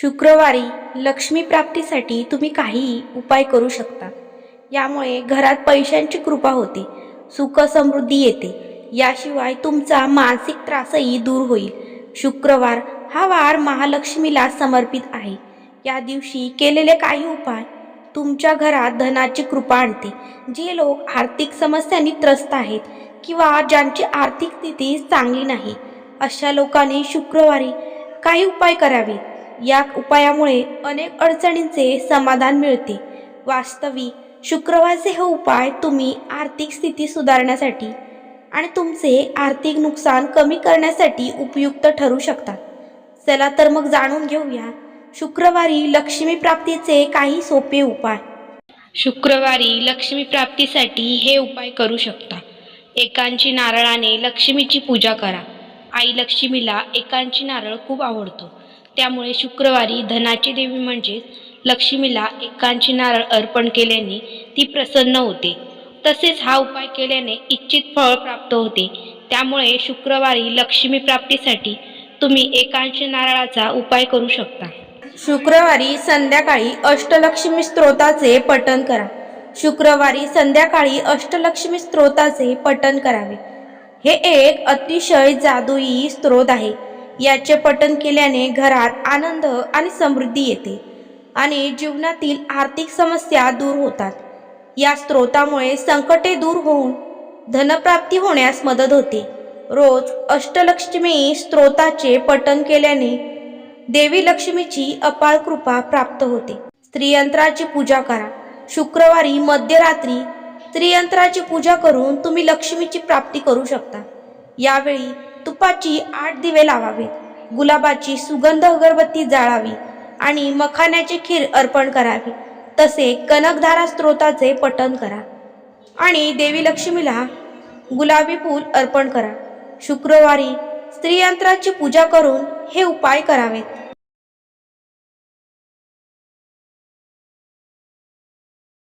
शुक्रवारी लक्ष्मी प्राप्तीसाठी तुम्ही काहीही उपाय करू शकता. यामुळे घरात पैशांची कृपा होते. सुख समृद्धी येते. याशिवाय तुमचा मानसिक त्रासही दूर होईल. शुक्रवार हा वार महालक्ष्मीला समर्पित आहे. या दिवशी केलेले काही उपाय. तुमच्या घरात धनाची कृपा आणते. जे लोक आर्थिक समस्यांनी त्रस्त आहेत किंवा ज्यांची आर्थिक स्थिती चांगली नाही अशा लोकांनी शुक्रवारी काही उपाय करावेत. या उपायामुळे अनेक अडचणींचे समाधान मिळते. वास्तविक शुक्रवारचे हे उपाय तुम्ही आर्थिक स्थिती सुधारण्यासाठी आणि तुमचे आर्थिक नुकसान कमी करण्यासाठी उपयुक्त ठरू शकतात. चला तर मग जाणून घेऊया शुक्रवारी लक्ष्मी प्राप्तीचे काही सोपे उपाय. शुक्रवारी लक्ष्मी प्राप्तीसाठी हे उपाय करू शकता. एकांची नारळाने लक्ष्मीची पूजा करा. आई लक्ष्मीला एकांची नारळ खूप आवडतो. त्यामुळे शुक्रवारी धनाची देवी म्हणजेच लक्ष्मीला एकांची नारळ अर्पण केल्याने ती प्रसन्न होते. तसेच हा उपाय केल्याने इच्छित फळ प्राप्त होते. त्यामुळे शुक्रवारी लक्ष्मी प्राप्तीसाठी तुम्ही एकांशी नारळाचा उपाय करू शकता. शुक्रवारी संध्याकाळी अष्टलक्ष्मी स्तोत्राचे पठण करा. शुक्रवारी संध्याकाळी अष्टलक्ष्मी स्तोत्राचे पठण करावे. हे एक अतिशय जादुई स्त्रोत आहे. याचे पठण केल्याने घरात आनंद आणि समृद्धी येते आणि जीवनातील आर्थिक समस्या दूर होतात. या स्त्रोतामुळे संकटे दूर होऊन धनप्राप्ती होण्यास मदत होते. रोज अष्टलक्ष्मी स्त्रोताचे पठण केल्याने देवी लक्ष्मीची अपार कृपा प्राप्त होते. स्त्रीयंत्राची पूजा करा. शुक्रवारी मध्यरात्री स्त्रीयंत्राची पूजा करून तुम्ही लक्ष्मीची प्राप्ती करू शकता. यावेळी तुपाची आठ दिवे लावावेत गुलाबाची सुगंध अगरबत्ती जाळावी आणि मखाण्याची खीर अर्पण करावी. तसे कनकधारा स्त्रोताचे पठण करा आणि देवी लक्ष्मीला गुलाबी फूल अर्पण करा. शुक्रवारी स्त्रीयंत्राची पूजा करून हे उपाय करावेत.